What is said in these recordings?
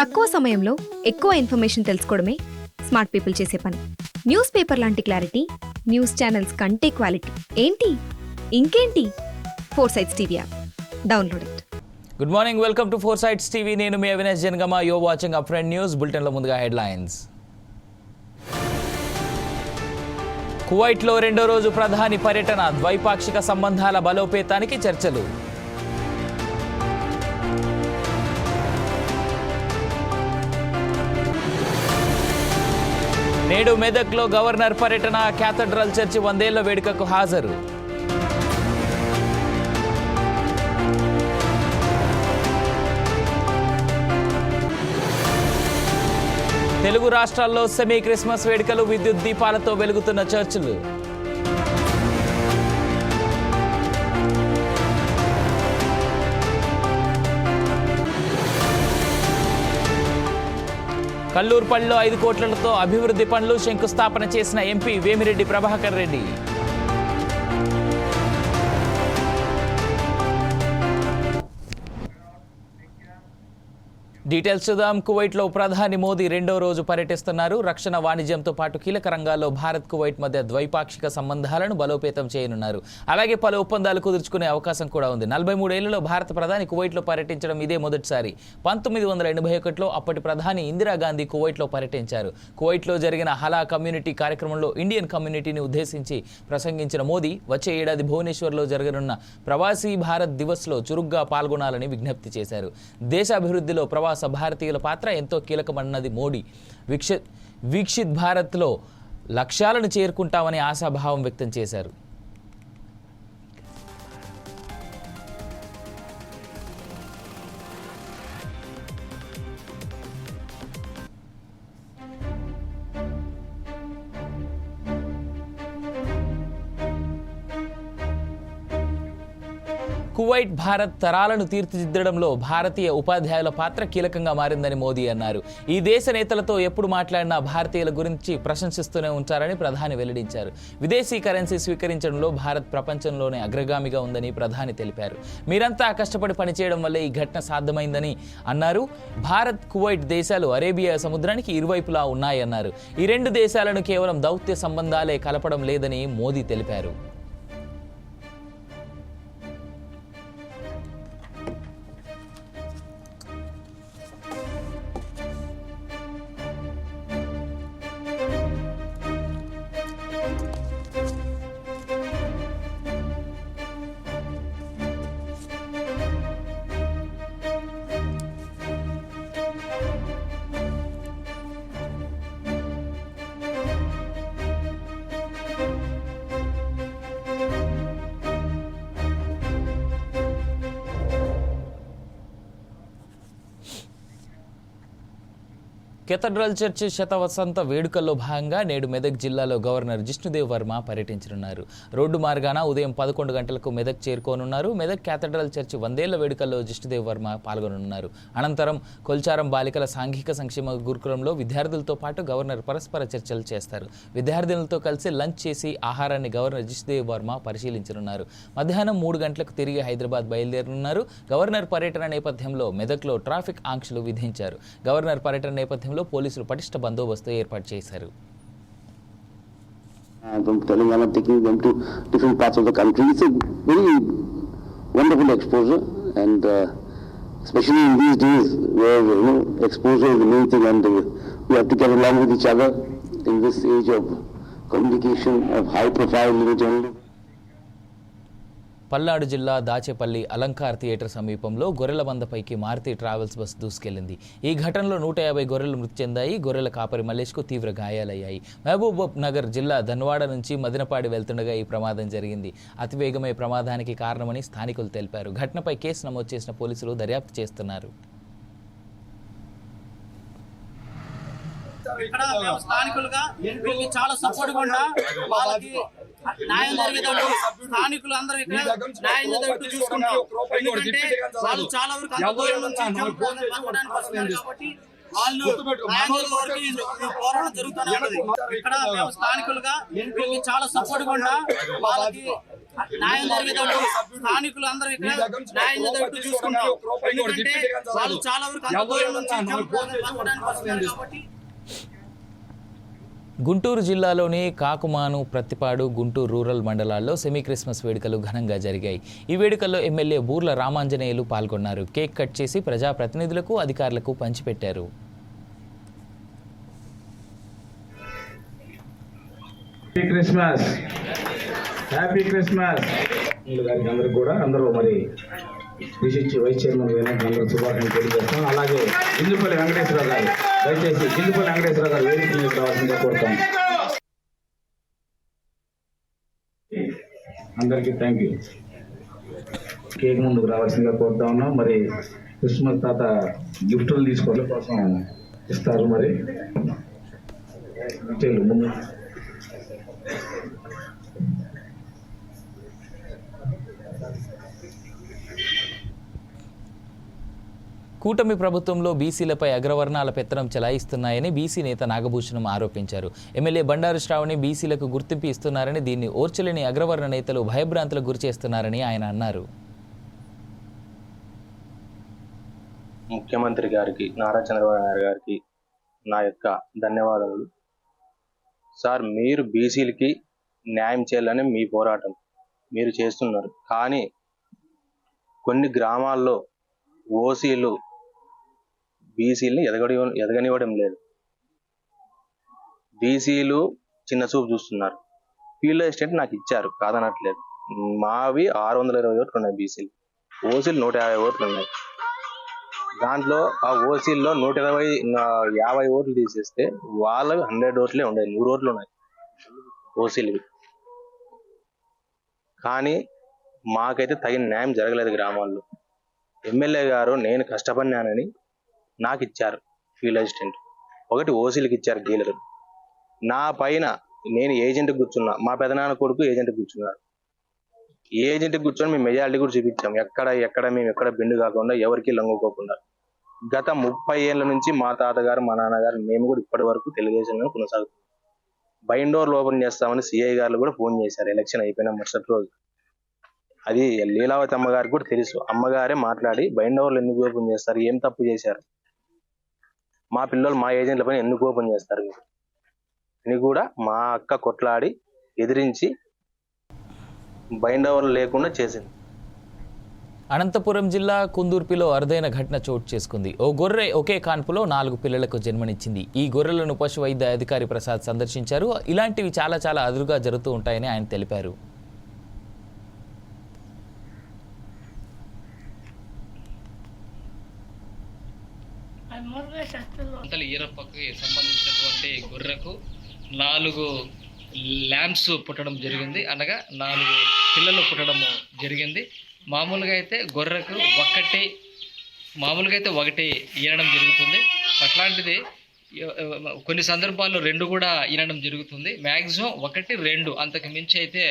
తక్కువ సమయంలో ఎక్కువ ఇన్ఫర్మేషన్ తెలుసుకోవడమే స్మార్ట్ పీపుల్ చేసే పని. న్యూస్ పేపర్ లాంటి క్లారిటీ న్యూస్ ఛానల్స్ కంటే క్వాలిటీ. ఏంటి? ఇంకేంటి? Four sites TV app. Download it. Good morning welcome to four sites TV. నేను మీ అవినాష్ జనగమ. యో వాచింగ్ అప్ ఫ్రెండ్ న్యూస్ బులెటిన్లో ముందుగా హెడ్లైన్స్. కువైట్లో రెండో రోజు ప్రధాని పర్యటన ద్వైపాక్షిక సంబంధాల బలోపేతానికి చర్చలు. నేడు మెదక్లో గవర్నర్ పర్యటన క్యాథడ్రల్ చర్చి వందేళ్ళ వేడుకకు హాజరు. తెలుగు రాష్ట్రాల్లో సెమీ క్రిస్మస్ వేడుకలు విద్యుత్ దీపాలతో వెలుగుతున్న చర్చిలు. కల్లూరుపల్లిలో ఐదు కోట్లతో అభివృద్ధి పనులు శంకుస్థాపన చేసిన ఎంపీ వేమిరెడ్డి ప్రభాకర్ రెడ్డి. డీటెయిల్స్ చూద్దాం. కువైట్లో ప్రధాని మోదీ రెండో రోజు పర్యటిస్తున్నారు. రక్షణ వాణిజ్యంతో పాటు కీలక రంగాల్లో భారత్ కువైట్ మధ్య ద్వైపాక్షిక సంబంధాలను బలోపేతం చేయనున్నారు. అలాగే పలు ఒప్పందాలు కుదుర్చుకునే అవకాశం కూడా ఉంది. నలభై మూడేళ్ళలో భారత ప్రధాని కువైట్లో పర్యటించడం ఇదే మొదటిసారి. పంతొమ్మిది వందల ఎనభై ఒకటిలో అప్పటి ప్రధాని ఇందిరాగాంధీ కువైట్లో పర్యటించారు. కువైట్లో జరిగిన హలా కమ్యూనిటీ కార్యక్రమంలో ఇండియన్ కమ్యూనిటీని ఉద్దేశించి ప్రసంగించిన మోదీ వచ్చే ఏడాది భువనేశ్వర్లో జరగనున్న ప్రవాసీ భారత్ దివస్లో చురుగ్గా పాల్గొనాలని విజ్ఞప్తి చేశారు. దేశాభివృద్ధిలో ప్రవాస భారతీయుల పాత్ర ఎంతో కీలకమన్నది మోడీ. వీక్ష వీక్షిత్ భారత్లో లక్ష్యాలను చేరుకుంటామని ఆశాభావం వ్యక్తం చేశారు. కువైట్ భారత్ తరాలను తీర్చిదిద్దడంలో భారతీయ ఉపాధ్యాయుల పాత్ర కీలకంగా మారిందని మోదీ అన్నారు. ఈ దేశ నేతలతో ఎప్పుడు మాట్లాడినా భారతీయుల గురించి ప్రశంసిస్తూనే ఉంటారని ప్రధాని వెల్లడించారు. విదేశీ కరెన్సీ స్వీకరించడంలో భారత్ ప్రపంచంలోనే అగ్రగామిగా ఉందని ప్రధాని తెలిపారు. మీరంతా కష్టపడి పనిచేయడం వల్ల ఈ ఘటన సాధ్యమైందని అన్నారు. భారత్ కువైట్ దేశాలు అరేబియా సముద్రానికి ఇరువైపులా ఉన్నాయన్నారు. ఈ రెండు దేశాలను కేవలం దౌత్య సంబంధాలే కలపడం లేదని మోదీ తెలిపారు. కెథడ్రల్ చర్చి శతవసంత వేడుకల్లో భాగంగా నేడు మెదక్ జిల్లాలో గవర్నర్ జిష్ణుదేవ్ వర్మ పర్యటించనున్నారు. రోడ్డు మార్గాన ఉదయం పదకొండు గంటలకు మెదక్ చేరుకోనున్నారు. మెదక్ కేథడ్రల్ చర్చి వందేళ్ళ వేడుకల్లో జిష్ణుదేవ్ వర్మ పాల్గొనున్నారు అనంతరం కొల్చారం బాలికల సాంఘిక సంక్షేమ గురుకులంలో విద్యార్థులతో పాటు గవర్నర్ పరస్పర చర్చలు చేస్తారు. విద్యార్థినులతో కలిసి లంచ్ చేసి ఆహారాన్ని గవర్నర్ జిష్ణుదేవ్ వర్మ పరిశీలించనున్నారు. మధ్యాహ్నం మూడు గంటలకు తిరిగి హైదరాబాద్ బయలుదేరనున్నారు. గవర్నర్ పర్యటన నేపథ్యంలో మెదక్లో ట్రాఫిక్ ఆంక్షలు విధించారు. గవర్నర్ పర్యటన నేపథ్యంలో పోలీసులు పటిష్ట బందోబస్తు ఏర్పాటు చేశారు parts of the country. Very wonderful exposure, and especially in these days where you know exposure is the main thing, and uh, we have to get along with each other in this age of communication of high profile you journalism. Palnadu జిల్లా Dachepalli Alankar theatre సమీపంలో గొర్రెల బందపైకి Maruthi travels bus దూసుకెళ్ళింది ఈ ఘటనలో నూట యాభై గొర్రెలు మృతి చెందాయి. గొర్రెల కాపరి మల్లేష్కు తీవ్ర గాయాలయ్యాయి. మహబూబాబ్ నగర్ జిల్లా ధన్వాడ నుంచి మదినపాడి వెళ్తుండగా ఈ ప్రమాదం జరిగింది. అతివేగమే ప్రమాదానికి కారణమని స్థానికులు తెలిపారు. ఘటనపై కేసు నమోదు చేసిన పోలీసులు దర్యాప్తు చేస్తున్నారు. ఇక్కడ మేము స్థానికులుగా వీళ్ళకి చాలా సపోర్ట్ కూడా వాళ్ళకి న్యాయం జరిగేటట్టు స్థానికులు అందరూ ఇక్కడ న్యాయం జరిగేటట్టు చూసుకుంటాం. ఎందుకంటే వాళ్ళు చాలా వరకు దూరం నుంచి కాబట్టి వాళ్ళు పోరాటం జరుగుతూనే ఇక్కడ మేము స్థానికులుగా వీళ్ళకి చాలా సపోర్ట్గా వాళ్ళకి న్యాయం జరిగేటట్టు స్థానికులు అందరూ ఇక్కడ న్యాయం జరిగేటట్టు చూసుకుంటాం. ఎందుకంటే వాళ్ళు చాలా వరకు దూరం నుంచి కాబట్టి గుంటూరు జిల్లాలోని కాకుమాను ప్రత్తిపాడు గుంటూరు రూరల్ మండలాల్లో సెమీ క్రిస్మస్ వేడుకలు ఘనంగా జరిగాయి. ఈ వేడుకల్లో ఎమ్మెల్యే బూర్ల రామాంజనేయులు పాల్గొన్నారు. కేక్ కట్ చేసి ప్రజాప్రతినిధులకు అధికారులకు పంచిపెట్టారు. హ్యాపీ క్రిస్మస్ హ్యాపీ క్రిస్మస్ వీళ్ళ గారికి అందరికి కూడా అందరూ మరి డిసిచి వైస్ చైర్మన్ గారికి అందరూ శుభాకాంక్షలు తెలియజేస్తాం అలాగే వెంకటేశ్వర గారు దయచేసి గిల్లుపల్లి వెంకటేశ్వర గారు వేదిక రావాల్సిందే రావాల్సిందిగా కోరుతాం. అందరికీ థ్యాంక్ యూ కేక్ ముందుకు రావాల్సిందిగా కోరుతా ఉన్నాం. మరి క్రిస్మస్ తాత గిఫ్టులు తీసుకోవడం కోసం ఇస్తారు మరి. ముందు కూటమి ప్రభుత్వంలో బీసీలపై అగ్రవర్ణాల పెత్తనం చెలాయిస్తున్నాయని బీసీ నేత నాగభూషణం ఆరోపించారు. ఎమ్మెల్యే బండారు శ్రావణి బీసీలకు గుర్తింపు ఇస్తున్నారని దీన్ని ఓర్చలేని అగ్రవర్ణ నేతలు భయభ్రాంతులకు గురిచేస్తున్నారని ఆయన అన్నారు. ముఖ్యమంత్రి గారికి నారా చంద్రబాబు నాయుడు గారికి నా యొక్క ధన్యవాదాలు. సార్ మీరు బీసీలకి న్యాయం చేయాలని మీ పోరాటం మీరు చేస్తున్నారు. కానీ కొన్ని గ్రామాల్లో ఓసీలు బీసీలని ఎదగడి ఎదగనివ్వడం లేదు. బీసీలు చిన్న చూపు చూస్తున్నారు. ఫీల్డ్ అసిస్టెంట్ నాకు ఇచ్చారు కాదనట్లేదు. మావి ఆరు వందల ఇరవై ఓట్లు ఉన్నాయి బీసీలు. ఓసీలు నూట యాభై ఓట్లు ఉన్నాయి. దాంట్లో ఆ ఓసీల్లో నూట ఇరవై యాభై ఓట్లు తీసేస్తే వాళ్ళవి హండ్రెడ్ ఓట్లే ఉన్నాయి నూరు ఓట్లు ఉన్నాయి ఓసీలవి. కానీ మాకైతే తగిన న్యాయం జరగలేదు గ్రామాల్లో. ఎమ్మెల్యే గారు నేను కష్టపడినానని నాకు ఇచ్చారు ఫీల్డ్ అసిస్టెంట్ ఒకటి ఓసీలకు ఇచ్చారు డీలర్ నా పైన నేను ఏజెంట్ కూర్చున్నా. మా పెదనాన్న కొడుకు ఏజెంట్ కూర్చున్నాడు ఏజెంట్ కూర్చొని మేము మెజారిటీ కూడా చూపించాం. ఎక్కడ ఎక్కడ మేము ఎక్కడ బెండు కాకుండా ఎవరికి లొంగుకోకుండా. గత ముప్పై ఏళ్ళ నుంచి మా తాతగారు మా నాన్నగారు మేము కూడా ఇప్పటి వరకు తెలుగుదేశంలో కొనసాగుతున్నాం. బైండోర్లు ఓపెన్ చేస్తామని సిఐ గారు కూడా ఫోన్ చేశారు. ఎలక్షన్ అయిపోయిన మరుసటి రోజు. అది లీలావతి అమ్మగారికి కూడా తెలుసు. అమ్మగారే మాట్లాడి బైండోర్లు ఎందుకు ఓపెన్ చేస్తారు? ఏం తప్పు చేశారు? మా పిల్లలు మా ఏజెంట్ల పైన ఎందుకు ఓపెన్ చేస్తారు మీరు? అని కూడా మా అక్క కొట్లాడి ఎదిరించి బైండోవర్లు లేకుండా చేసింది. అనంతపురం జిల్లా కుందూర్పిలో అరుదైన ఘటన చోటు చేసుకుంది. ఓ గొర్రె ఒకే కాన్పులో నాలుగు పిల్లలకు జన్మనిచ్చింది. ఈ గొర్రెలను పశు వైద్య అధికారి ప్రసాద్ సందర్శించారు. ఇలాంటివి చాలా చాలా అదురుగా జరుగుతూ ఉంటాయని ఆయన తెలిపారు. అంతలి ఈరప్పకి సంబంధించినటువంటి గొర్రెకు నాలుగు ల్యాంప్స్ పుట్టడం జరిగింది. అనగా నాలుగు పిల్లలు పుట్టడం జరిగింది. మామూలుగా అయితే గొర్రెకు ఒక్కటి మామూలుగా అయితే ఒకటి ఈనడం జరుగుతుంది. అట్లాంటిది కొన్ని సందర్భాల్లో రెండు కూడా ఈనడం జరుగుతుంది. మ్యాక్సిమం ఒకటి రెండు. అంతకు మించి అయితే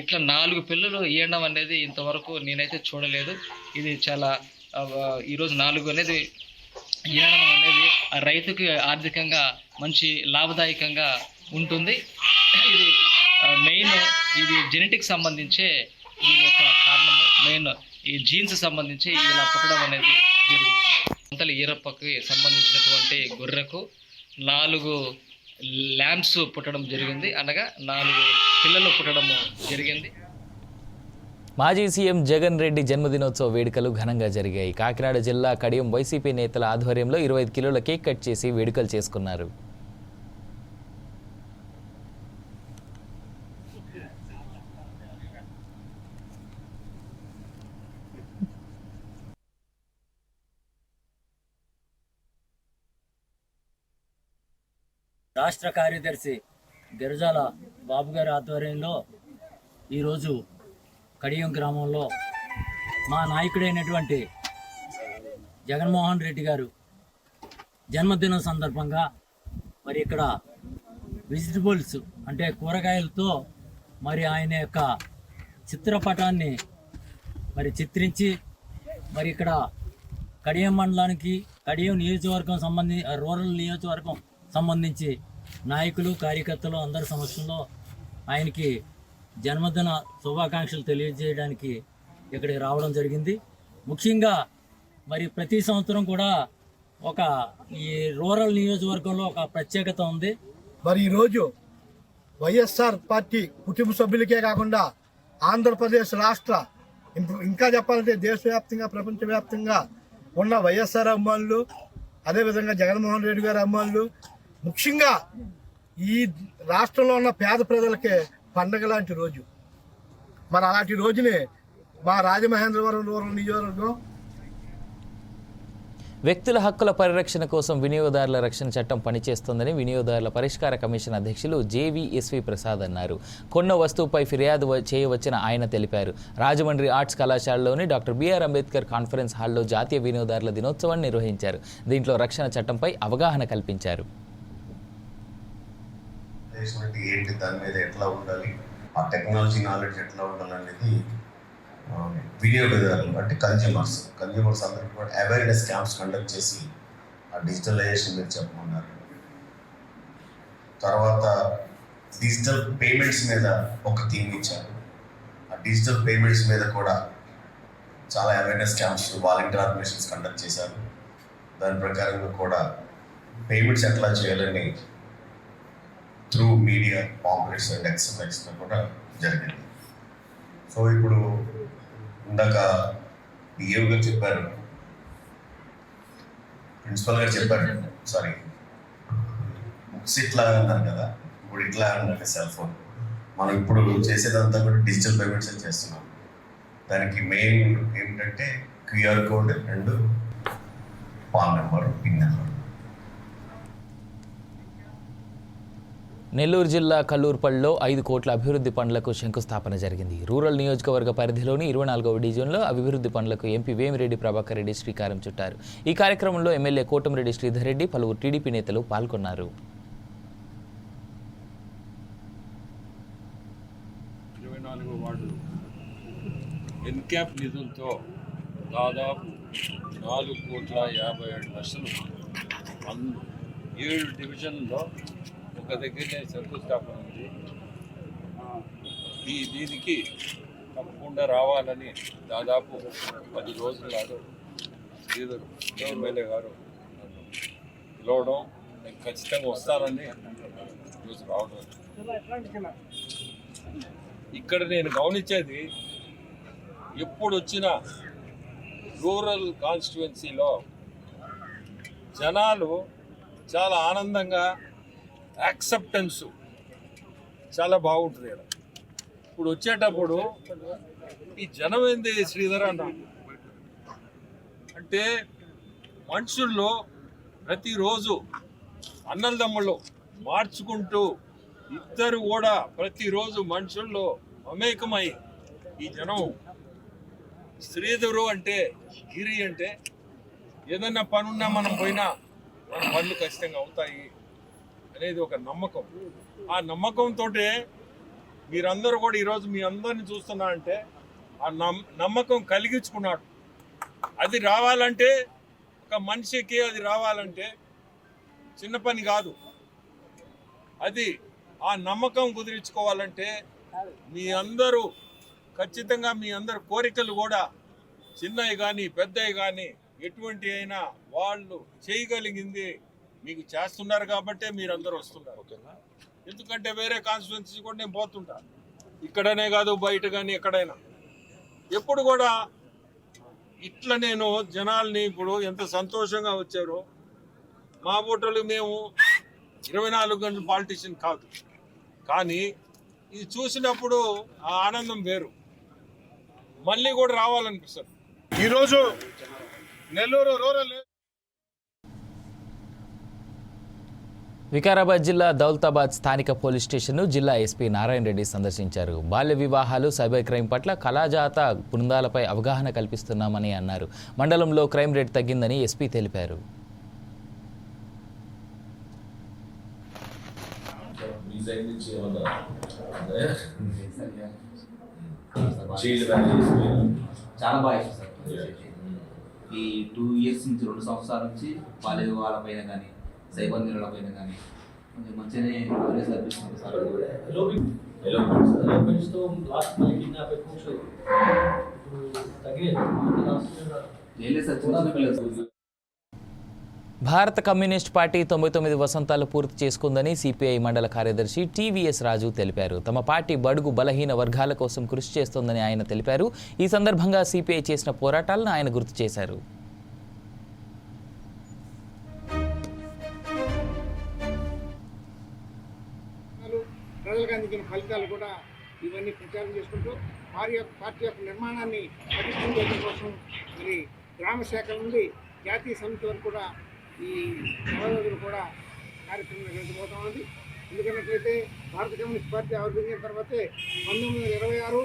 ఇట్లా నాలుగు పిల్లలు ఈయడం అనేది ఇంతవరకు నేనైతే చూడలేదు. ఇది చాలా ఈరోజు నాలుగు అనేది ఈనడం అనేది రైతుకి ఆర్థికంగా మంచి లాభదాయకంగా ఉంటుంది. ఇది మెయిన్ ఇది జెనెటిక్ సంబంధించే దీని యొక్క కారణము. మెయిన్ ఈ జీన్స్ సంబంధించి ఇలా పుట్టడం అనేది జరుగుతుంది. అంతలు ఈరప్పకి సంబంధించినటువంటి గొర్రెకు నాలుగు ల్యాంప్స్ పుట్టడం జరిగింది. అనగా నాలుగు పిల్లలు పుట్టడము జరిగింది. మాజీ సీఎం జగన్ రెడ్డి జన్మదినోత్సవ వేడుకలు ఘనంగా జరిగాయి. కాకినాడ జిల్లా కడియం వైసీపీ నేతల ఆధ్వర్యంలో ఇరవై ఐదు కిలోల కేక్ కట్ చేసి వేడుకలు చేసుకున్నారు. రాష్ట్ర కార్యదర్శి గిరిజాల బాబు గారి ఆధ్వర్యంలో ఈరోజు కడియం గ్రామంలో మా నాయకుడైనటువంటి జగన్మోహన్ రెడ్డి గారు జన్మదినం సందర్భంగా మరి ఇక్కడ వెజిటబుల్స్ అంటే కూరగాయలతో మరి ఆయన యొక్క చిత్రపటాన్ని మరి చిత్రించి మరి ఇక్కడ కడియం మండలానికి కడియం నియోజకవర్గం సంబంధి రూరల్ నియోజకవర్గం సంబంధించి నాయకులు కార్యకర్తలు అందరి సమస్యల్లో ఆయనకి జన్మదిన శుభాకాంక్షలు తెలియజేయడానికి ఇక్కడికి రావడం జరిగింది. ముఖ్యంగా మరి ప్రతి సంవత్సరం కూడా ఒక ఈ రూరల్ నియోజకవర్గంలో ఒక ప్రత్యేకత ఉంది. మరి ఈరోజు వైఎస్ఆర్ పార్టీ కుటుంబ సభ్యులకే కాకుండా ఆంధ్రప్రదేశ్ రాష్ట్ర ఇంకా చెప్పాలంటే దేశవ్యాప్తంగా ప్రపంచవ్యాప్తంగా ఉన్న వైఎస్ఆర్ అమ్మాళ్ళు అదేవిధంగా జగన్మోహన్ రెడ్డి గారి అమ్మాళ్ళు ముఖ్యంగా ఈ రాష్ట్రంలో ఉన్న పేద ప్రజలకే పండగ లాంటి రోజు. మరి అలాంటి రోజునే మా రాజమహేంద్రవరం రూరల్ నియోజకవర్గం వ్యక్తుల హక్కుల పరిరక్షణ కోసం వినియోగదారుల రక్షణ చట్టం పనిచేస్తోందని వినియోగదారుల పరిష్కార కమిషన్ అధ్యక్షులు జేవీఎస్వి ప్రసాద్ అన్నారు. కొన్న వస్తువుపై ఫిర్యాదు చేయవచ్చిన ఆయన తెలిపారు. రాజమండ్రి ఆర్ట్స్ కళాశాలలోని డాక్టర్ బిఆర్ అంబేద్కర్ కాన్ఫరెన్స్ హాల్లో జాతీయ వినియోగదారుల దినోత్సవాన్ని నిర్వహించారు. దీంట్లో రక్షణ చట్టంపై అవగాహన కల్పించారు. దేశం ఏంటి దాని మీద ఎట్లా ఉండాలి ఆ టెక్నాలజీ నాలెడ్జ్ ఎట్లా ఉండాలి అనేది వినియోగదారులు అంటే కన్జ్యూమర్స్ కన్జ్యూమర్స్ అందరికీ కూడా అవేర్నెస్ క్యాంప్స్ కండక్ట్ చేసి ఆ డిజిటలైజేషన్ మీద చెప్పమన్నారు. తర్వాత డిజిటల్ పేమెంట్స్ మీద ఒక థీమ్ ఇచ్చారు. ఆ డిజిటల్ పేమెంట్స్ మీద కూడా చాలా awareness camps volunteer organisations conduct చేశారు. దాని ప్రకారంగా కూడా పేమెంట్స్ ఎట్లా చేయాలని త్రూ మీడియా కాంగ్రెస్ అండ్ ఎక్స్ఎంఎక్స్ కూడా జరిగింది. సో ఇప్పుడు ఇందాక డిఏవ్ గారు చెప్పారు. ప్రిన్సిపల్ గారు చెప్పారు. సారీ బుక్స్ ఇట్లా అన్నారు కదా. ఇప్పుడు ఇట్లా అన్నారు సెల్ ఫోన్. మనం ఇప్పుడు చేసేదంతా కూడా డిజిటల్ పేమెంట్స్ చేస్తున్నాం. దానికి మెయిన్ ఏంటంటే QR code and PAN number PIN number. Nellore జిల్లా కల్లూరుపల్లిలో ఐదు కోట్ల అభివృద్ధి పనులకు శంకుస్థాపన జరిగింది. రూరల్ నియోజకవర్గ పరిధిలోని ఇరవై నాలుగవ డివిజన్లో అభివృద్ధి పనులకు ఎంపీ వేమిరెడ్డి ప్రభాకర్ రెడ్డి శ్రీకారం చుట్టారు. ఈ కార్యక్రమంలో ఎమ్మెల్యే కోటమిరెడ్డి శ్రీధర్ రెడ్డి పలువురు టీడీపీ నేతలు పాల్గొన్నారు. ఎన్క్యాప్ నిధులతో దాదాపు నాలుగు కోట్ల యాభై ఏడు లక్షలు. ఏడు డివిజన్లో ఒక దగ్గరనే శంకుస్థాపన ఉంది. ఈ దీనికి తప్పకుండా రావాలని దాదాపు పది రోజుల నాడు శ్రీధర్ ఎమ్మెల్యే గారు నన్ను పిలవడం నేను ఖచ్చితంగా వస్తానని ఈరోజు రావడం. ఇక్కడ నేను గమనించేది ఎప్పుడు వచ్చినా రూరల్ కాన్స్టిట్యువెన్సీలో జనాలు చాలా ఆనందంగా యాక్సెప్టెన్స్ చాలా బాగుంటుంది ఇక్కడ. ఇప్పుడు వచ్చేటప్పుడు ఈ జనం ఏంది శ్రీధర్ అన్న? అంటే మనుషుల్లో ప్రతిరోజు అన్నలదమ్ములు మార్చుకుంటూ ఇద్దరు కూడా ప్రతిరోజు మనుషుల్లో అమేకమై ఈ జనం. శ్రీధరు అంటే గిరి అంటే ఏదన్నా పనున్నా మనం పోయినా మన పనులు ఖచ్చితంగా అవుతాయి. అనేది ఒక నమ్మకం. ఆ నమ్మకంతో మీరందరూ కూడా ఈరోజు మీ అందరిని చూస్తున్నా అంటే ఆ నమ్మకం కలిగించుకున్నాడు. అది రావాలంటే ఒక మనిషికి అది రావాలంటే చిన్న పని కాదు. అది ఆ నమ్మకం కుదిరించుకోవాలంటే మీ అందరూ ఖచ్చితంగా మీ అందరు కోరికలు కూడా చిన్నవి కానీ పెద్దవి కానీ ఎటువంటి అయినా వాళ్ళు చేయగలిగింది మీకు చేస్తున్నారు కాబట్టే మీరు అందరూ వస్తున్నారు ఎందుకంటే వేరే కాన్స్టిట్యున్సీ కూడా నేను పోతుంటా. ఇక్కడనే కాదు బయట కానీ ఎక్కడైనా. ఎప్పుడు కూడా ఇట్లా నేను జనాల్ని ఇప్పుడు ఎంత సంతోషంగా వచ్చారో మా ఓటర్లు మేము ఇరవై నాలుగు గంటల పాలిటిషియన్ కాదు. కానీ ఇది చూసినప్పుడు ఆ ఆనందం వేరు. మళ్ళీ కూడా రావాలనిపిస్తుంది. ఈరోజు నెల్లూరు రూరల్ వికారాబాద్ జిల్లా దౌలతాబాద్ స్థానిక పోలీస్ స్టేషన్ను జిల్లా ఎస్పీ నారాయణ రెడ్డి సందర్శించారు. బాల్య వివాహాలు సైబర్ క్రైమ్ పట్ల కళాజాత బృందాలపై అవగాహన కల్పిస్తున్నామని అన్నారు. మండలంలో క్రైమ్ రేట్ తగ్గిందని ఎస్పీ తెలిపారు. చాలా బాగా ఈ టూ ఇయర్స్ నుంచి రెండు సంవత్సరాల నుంచి బాల్య వివాహాల పైన కానీ సైబర్ నేరాల పైన కానీ కొంచెం మంచిగానే అవేర్నెస్ కల్పిస్తున్నారు సార్. సార్ చిన్న పిల్లలు భారత కమ్యూనిస్ట్ పార్టీ తొంభై తొమ్మిది వసంతాలు పూర్తి చేసుకుందని సిపిఐ మండల కార్యదర్శి టీవీఎస్ రాజు తెలిపారు. తమ పార్టీ బడుగు బలహీన వర్గాల కోసం కృషి చేస్తోందని ఆయన తెలిపారు. ఈ సందర్భంగా సిపిఐ చేసిన పోరాటాలను ఆయన గుర్తు చేశారు. ప్రజలకు ఫలితాలు కూడా ఇవన్నీ ప్రచారం చేసుకుంటూ వారి యొక్క పార్టీ యొక్క నిర్మాణాన్ని పటిష్టం చేయడం కోసం మరి గ్రామ శాఖ నుండి జాతీయ సమితి వరకు కూడా ఈ నెల రోజులు కూడా కార్యక్రమం నిర్వహించబోతా ఉంది. ఎందుకన్నట్లయితే భారత కమ్యూనిస్ట్ పార్టీ ఆవిర్భవించిన తర్వాతే పంతొమ్మిది వందల ఇరవై ఆరు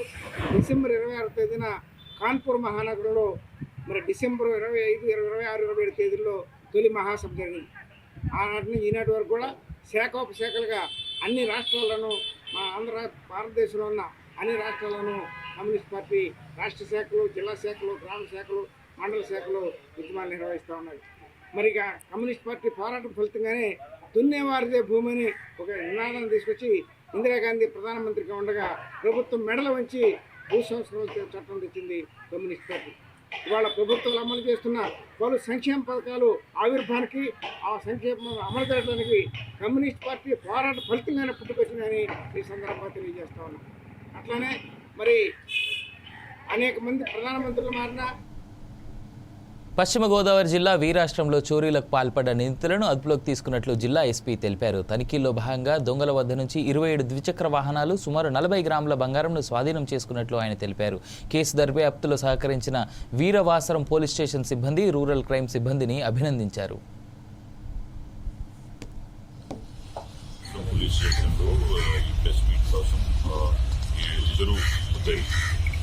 డిసెంబర్ ఇరవై ఆరు తేదీన కాన్పూర్ మహానగరంలో మరి డిసెంబర్ ఇరవై ఐదు ఇరవై ఇరవై ఆరు ఇరవై ఏడు తేదీల్లో తొలి మహాసభ జరిగింది. ఆనాటి నుంచి ఈనాటి వరకు కూడా శాఖోపశాఖలుగా అన్ని రాష్ట్రాలను మా ఆంధ్ర భారతదేశంలో ఉన్న అన్ని రాష్ట్రాల్లోనూ కమ్యూనిస్ట్ పార్టీ రాష్ట్ర శాఖలు జిల్లా శాఖలు గ్రామ శాఖలు మండల శాఖలు ఉద్యమాలు నిర్వహిస్తూ ఉన్నాయి. మరి కమ్యూనిస్ట్ పార్టీ పోరాటం ఫలితంగానే దున్నేవారిదే భూమిని ఒక నినాదం తీసుకొచ్చి ఇందిరాగాంధీ ప్రధానమంత్రిగా ఉండగా ప్రభుత్వం మెడల వంచి భూ సంస్కరణ చట్టం తెచ్చింది కమ్యూనిస్ట్ పార్టీ. ఇవాళ ప్రభుత్వాలు అమలు చేస్తున్న పలు సంక్షేమ పథకాలు ఆవిర్భానికి ఆ సంక్షేమం అమలు చేయడానికి కమ్యూనిస్ట్ పార్టీ పోరాట ఫలితంగానే పుట్టుకొచ్చిందని ఈ సందర్భంగా తెలియజేస్తా ఉన్నాం. అట్లానే మరి అనేక మంది ప్రధానమంత్రులు మారినా పశ్చిమ గోదావరి జిల్లా వీరాష్ట్రంలో చోరీలకు పాల్పడ్డ నిందితులను అదుపులోకి తీసుకున్నట్లు జిల్లా ఎస్పీ తెలిపారు. తనిఖీల్లో భాగంగా దొంగల వద్ద నుంచి ఇరవై ఏడు ద్విచక్ర వాహనాలు సుమారు నలభై గ్రాముల బంగారంను స్వాధీనం చేసుకున్నట్లు ఆయన తెలిపారు. కేసు దర్యాప్తులో సహకరించిన వీరవాసరం పోలీస్ స్టేషన్ సిబ్బంది రూరల్ క్రైమ్ సిబ్బందిని అభినందించారు. పోలీస్ స్టేషన్లో ఈ ప్రెస్ మీట్ కోసం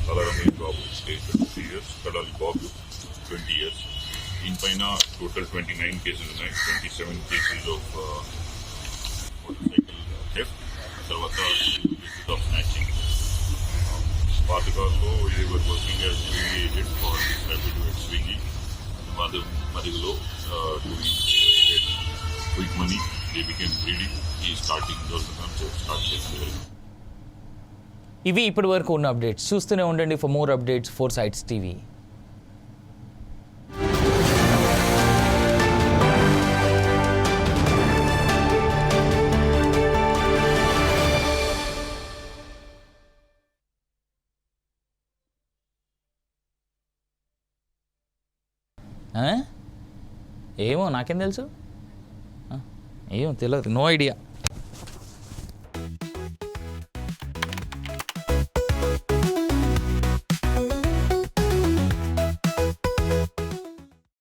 ఆ, ఈ ఇద్దరు Uday కలరమేష్ Babu station three years Kadali Babu twenty years దీనిపైన టోటల్ ట్వంటీ నైన్ కేసెస్ ఉన్నాయి twenty seven cases of motorcycle theft తర్వాత కేసెస్ ఆఫ్ స్నాచింగ్ పాతకాలంలో ఇది working as swing agent for rapid స్వింగి Madhu మధులో doing quick money they became greedy ఈ starting start చేసింది ఇవి ఇప్పటి వరకు ఉన్న అప్డేట్స్. చూస్తూనే ఉండండి for more updates four sites TV. ఏమో నాకేం తెలుసు? ఏమో తెలియదు నో ఐడియా.